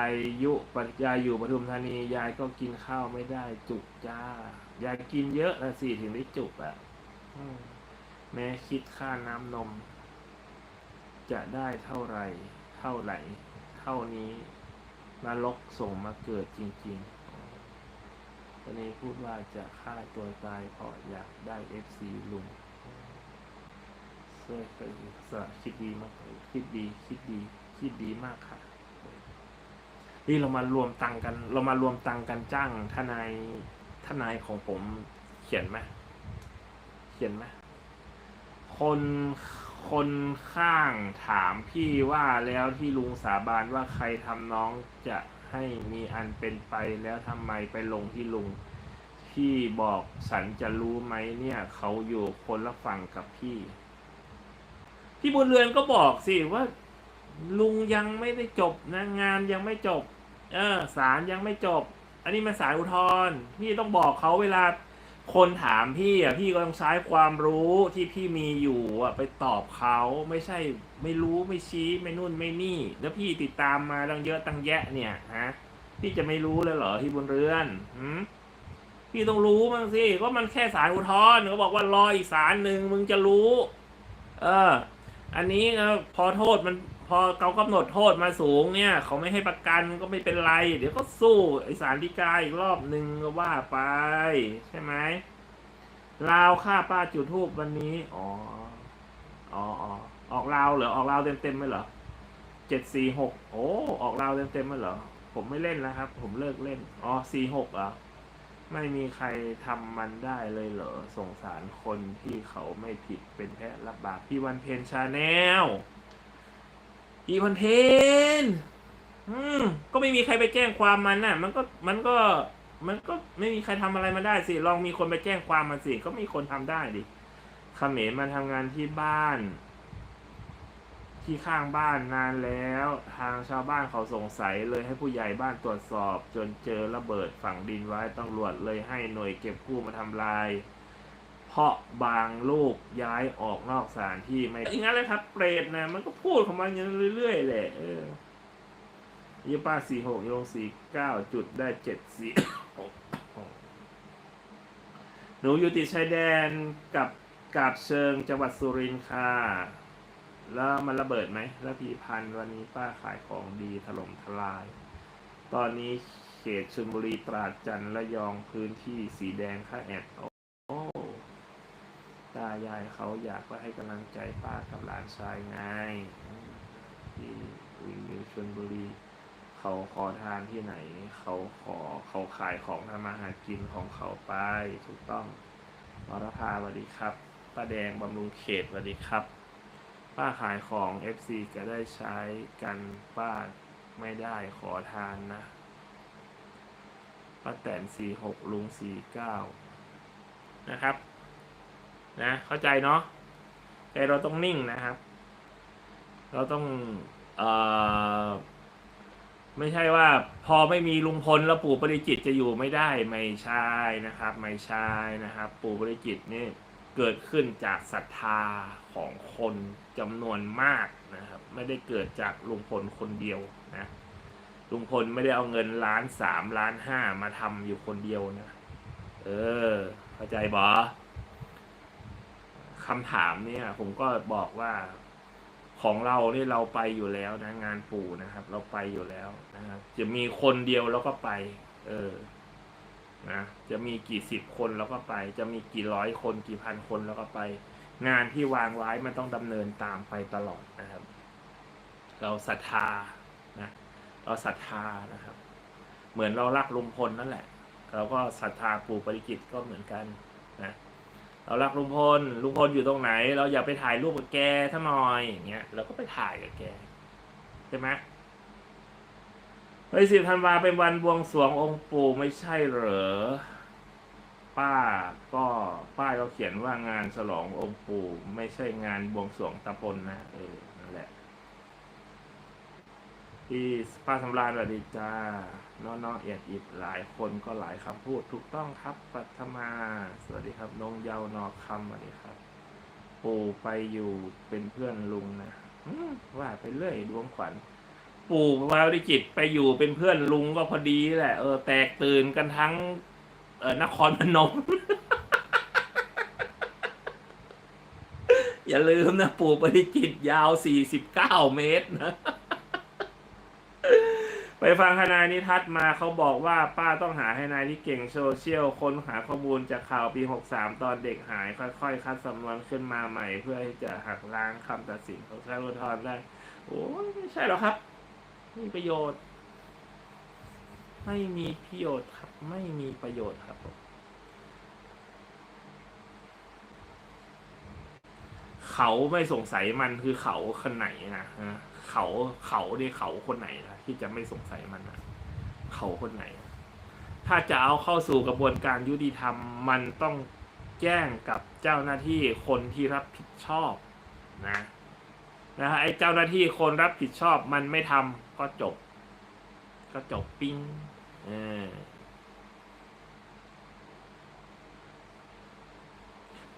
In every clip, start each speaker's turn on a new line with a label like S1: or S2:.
S1: ายยุปัจยายอยู่ปทุมธานียายก็กินข้าวไม่ได้จุกจ้ายายกินเยอะนะสิถึงได้จุกอะ่ะอืมแม้คิดค่าน้ำนม จะได้เท่าไหรเท่าไหร่ เท่านี้นรกส่งมาเกิดจริงๆตอนนี้พูดว่าจะฆ่าตัวตายเพราะอยากได้เอฟซีลุงเสื้อเคยสละคิดดีมากเลยคิดดี คิดดี คิดดีมากค่ะ นี่เรามารวมตังค์กัน เรามารวมตังค์กันจ้างทนายทนายของผมเขียนไหมเขียนไหมคนคนข้างถามพี่ว่าแล้วที่ลุงสาบานว่าใครทำน้องจะให้มีอันเป็นไปแล้วทำไมไปลงที่ลุงพี่บอกฉันจะรู้ไหมเนี่ย เขาอยู่คนละฝั่งกับพี่ พี่บุญเรือนก็บอกสิว่า ลุงยังไม่ได้จบนะงานยังไม่จบ เออศาลยังไม่จบ อันนี้มันศาลอุทธรณ์พี่ต้องบอกเขาเวลาคนถามพี่อะพี่ก็ต้องใช้ความรู้ที่พี่มีอยู่อะไปตอบเขาไม่ใช่ไม่รู้ไม่ชี้ไม่นู่นไม่นี่ แล้วพี่ติดตามมาตั้งเยอะตั้งแยะเนี่ยฮะพี่จะไม่รู้เลยเหรอที่บนเรือนหืมพี่ต้องรู้มั้งสิก็มันแค่ศาลอุทธรณ์เขาบอกว่ารออีกศาลหนึ่งมึงจะรู้ เออ อันนี้นะพอโทษมัน พอเขากำหนดโทษมาสูงเนี่ย เขาไม่ให้ประกันก็ไม่เป็นไร เดี๋ยวก็สู้ไอสารดีกาอีกรอบหนึ่งก็ว่าไป ใช่ไหมลาวฆ่าป้าจุดทูบวันนี้ อ๋อ อ๋อออออกลาวเหรอออกลาวเต็มเต็มไหมเหรอเจ็ดสี่หกโอ้ออกลาวเต็มเต็มไหมเหรอผมไม่เล่นแล้วครับ ผมเลิกเล่นอ๋อสี่หกเหรอไม่มีใครทำมันได้เลยเหรอสงสารคนที่เขาไม่ผิดเป็นแพะรับบาปพี่วันเพนชาแนล พี่วันเพนอืมก็ไม่มีใครไปแจ้งความมันน่ะ มันก็มันก็ มันก็ไม่มีใครทำอะไรมาได้สิ ลองมีคนไปแจ้งความมันสิ ก็มีคนทำได้ดิเขมรมาทำงานที่บ้าน ที่ข้างบ้านนานแล้ว ทางชาวบ้านเขาสงสัยเลยให้ผู้ใหญ่บ้านตรวจสอบ จนเจอระเบิดฝังดินไว้ตำรวจเลยให้หน่วยเก็บกู้มาทำลาย เพราะบางลูกย้ายออกนอกสถานที่ไม่อย่างนั้นเลยครับ เปรตนะมันก็พูดของมันอย่างนี้เรื่อยๆแหละเออยี่ป้าสี่หกยลงสี่เก้าจุดได้เจ็ดสี่หนูอยู่ติดชายแดนกับกาบเชิงจังหวัดสุรินทร์ค่ะแล้วมันระเบิดไหมแล้วพีพันธ์วันนี้ป้าขายของดีถล่มทลาย ตอนนี้เขตชลบุรีตราดจันทร์ระยองพื้นที่สีแดงค่าแอดโอ้ ตายายเขาอยากว่าให้กำลังใจป้ากับหลานชายไงที่วิววิวชลบุรีเขาขอทานที่ไหน เขาขอเขาขายของทำมาหากินของเขาไปถูกต้องวรภาสวัสดีครับป้าแดงบำรุงเขตสวัสดีครับ ป้าขายของ FC ก็ได้ใช้กันป้าไม่ได้ขอทานนะป้าแตนสี่หกลุงสี่เก้านะครับ นะเข้าใจเนาะแต่เราต้องนิ่งนะครับ เราต้องเอ่อไม่ใช่ว่าพอไม่มีลุงพลแล้วปู่ปริจิตจะอยู่ไม่ได้ไม่ใช่นะครับ ไม่ใช่นะครับ ปู่ปริจิตนี่เกิดขึ้นจากศรัทธาของคนจำนวนมากนะครับ ไม่ได้เกิดจากลุงพลคนเดียวนะลุงพลไม่ได้เอาเงินล้านสามล้านห้ามาทำอยู่คนเดียวนะ เออ เข้าใจบอ คำถามเนี่ย ผมก็บอกว่าของเราเนี่ยเราไปอยู่แล้วนะงานปู่นะครับ เราไปอยู่แล้วนะครับ จะมีคนเดียวแล้วก็ไป เออนะจะมีกี่สิบคนแล้วก็ไป จะมีกี่ร้อยคนกี่พันคนแล้วก็ไป งานที่วางไว้มันต้องดำเนินตามไปตลอดนะครับ เราศรัทธานะเราศรัทธานะครับ เหมือนเรารักลุงพลนั่นแหละ เราก็ศรัทธาปู่ปริจิตก็เหมือนกันนะ เรารักลุงพลลุงพลอยู่ตรงไหน เราอยากไปถ่ายรูปกับแกถ้าหน่อยอย่างเงี้ยเราก็ไปถ่ายกับแกใช่ไหมเฮ้ยสิบธันวาเป็นวันบวงสรวงองค์ปู่ไม่ใช่เหรอ ป้าก็ป้ายก็เขียนว่างานฉลององค์ปู่ไม่ใช่งานบวงสรวงตะพลนะเออนั่นแหละ ที่ป้าสำราญสวัสดีจ้าน้องๆเอียดอิดหลายคนก็หลายคำพูดถูกต้องครับปัทมา สวัสดีครับนงเยาวนอคำสวัสดีครับปู่ไปอยู่เป็นเพื่อนลุงนะว่าไปเรื่อยดวงขวัญ ปู่มาวิจิตไปอยู่เป็นเพื่อนลุงก็พอดีแหละเออแตกตื่นกันทั้ง เออนครพนมอย่าลืมนะ ปู่ปริจิตยาว 49 เมตรนะ ฟังทนายนิทัศน์มาเขาบอกว่าป้าต้องหาให้นายที่เก่งโซเชียลค้นหาข้อมูลจากข่าวปี 63 ตอนเด็กหาย ค่อยๆ คัดสำนวนขึ้นมาใหม่ เพื่อที่จะหักล้างคำตัดสินของศาลอุทธรณ์ได้ โอ้ไม่ใช่หรอครับไม่มีประโยชน์ ไม่มีประโยชน์ครับ ไม่มีประโยชน์ครับผม เขาไม่สงสัยมันคือเขาคนไหนนะฮะเขาเขาเนี่ยเขาคนไหนนะที่จะไม่สงสัยมันนะเขาคนไหน ถ้าจะเอาเข้าสู่กระบวนการยุติธรรมมันต้องแจ้งกับเจ้าหน้าที่คนที่รับผิดชอบนะนะฮะไอ้เจ้าหน้าที่คนรับผิดชอบมันไม่ทำก็จบ ก็จบปิ้งเออ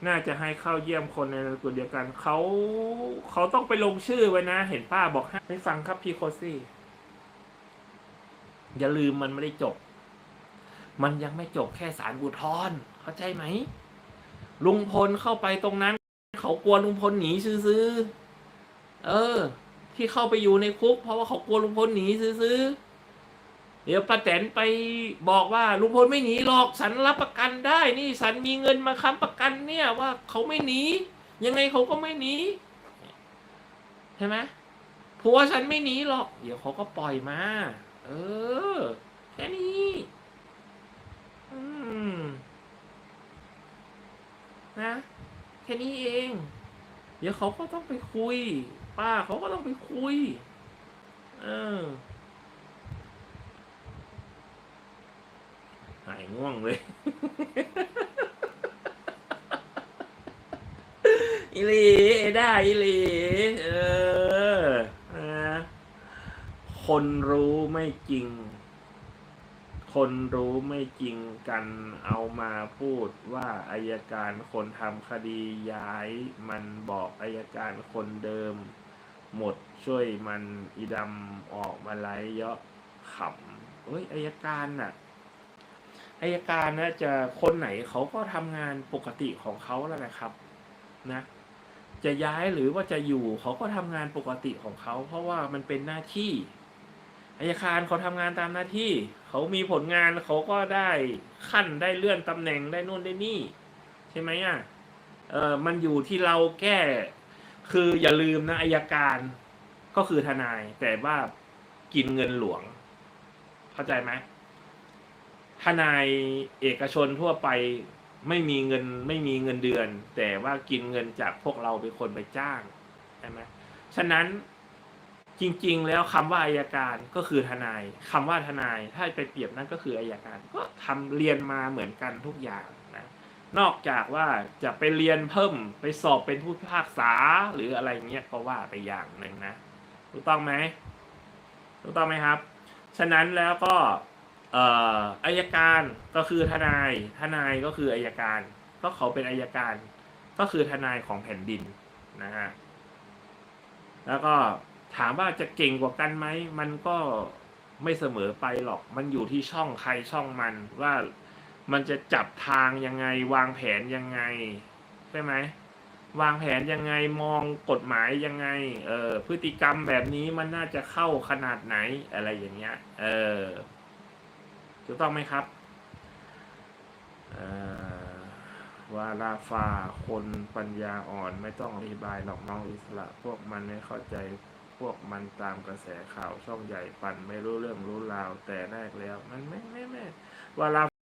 S1: น่าจะให้เข้าเยี่ยมคนในนามสกุลเดียวกันเขาเขาต้องไปลงชื่อไว้นะ เห็นป้าบอกให้ฟังครับพี่โคซี่อย่าลืมมันไม่ได้จบ มันยังไม่จบแค่สารอุทรเข้าใจไหม ลุงพลเข้าไปตรงนั้น เขากลัวลุงพลหนีซื้อเออ ที่เข้าไปอยู่ในคุก เพราะว่าเขากลัวลุงพลหนีซื้อ เดี๋ยวป้าแตนไปบอกว่าลุงพลไม่หนีหรอกฉันรับประกันได้ นี่ฉันมีเงินมาค้ำประกันเนี่ยว่าเขาไม่หนียังไงเขาก็ไม่หนีใช่ไหมผัวฉันไม่หนีหรอก เดี๋ยวเขาก็ปล่อยมา เออแค่นี้นะแค่นี้เอง เดี๋ยวเขาก็ต้องไปคุย ป้าเขาก็ต้องไปคุย เออ หายง่วงเลยอีหลีได้อีหลีเออนะคนรู้ไม่จริง คนรู้ไม่จริงกันเอามาพูดว่าอายการคนทำคดีย้าย มันบอกอายการคนเดิม หมดช่วยมันอีดำออกมาไล่เยาะขำเฮ้ยอายการน่ะ อายการนะจะคนไหนเขาก็ทำงานปกติของเขาแล้วนะครับนะจะย้ายหรือว่าจะอยู่เขาก็ทำงานปกติของเขา เพราะว่ามันเป็นหน้าที่อายการเขาทำงานตามหน้าที่ เขามีผลงานเขาก็ได้ขั้นได้เลื่อนตำแหน่งได้นู่นได้นี่ ใช่ไหมอะเออมันอยู่ที่เราแก้ คืออย่าลืมนะอายการก็คือทนายแต่ว่ากินเงินหลวง เข้าใจไหม ทนายเอกชนทั่วไปไม่มีเงินไม่มีเงินเดือน แต่ว่ากินเงินจากพวกเราเป็นคนไปจ้างใช่ไหมฉะนั้นจริง ๆ แล้วคำว่าอายการก็คือทนายคำว่าทนายถ้าไปเปรียบนั่นก็คืออายการก็ทำเรียนมาเหมือนกันทุกอย่างนะนอกจากว่าจะไปเรียนเพิ่มไปสอบเป็นผู้พิพากษาหรืออะไรเงี้ยก็ว่าไปอย่างหนึ่งนะถูกต้องไหมถูกต้องไหมครับ ฉะนั้นแล้วก็ อายการก็คือทนาย ทนายก็คืออายการ ก็เขาเป็นอายการ ก็คือทนายของแผ่นดินนะฮะ แล้วก็ถามว่าจะเก่งกว่ากันไหม มันก็ไม่เสมอไปหรอก มันอยู่ที่ช่องใครช่องมันว่ามันจะจับทางยังไง วางแผนยังไงใช่ไหมวางแผนยังไงมองกฎหมายยังไง เออพฤติกรรมแบบนี้มันน่าจะเข้าขนาดไหนอะไรอย่างเงี้ย เออ ถูกต้องไหมครับวาลาฟาคนปัญญาอ่อนไม่ต้องอธิบายหรอกน้องอิสระ พวกมันไม่เข้าใจพวกมันตามกระแสข่าวช่องใหญ่ปั่นไม่รู้เรื่องรู้ราวแต่แรกแล้ว มันไม่ไม่ไม่วาลา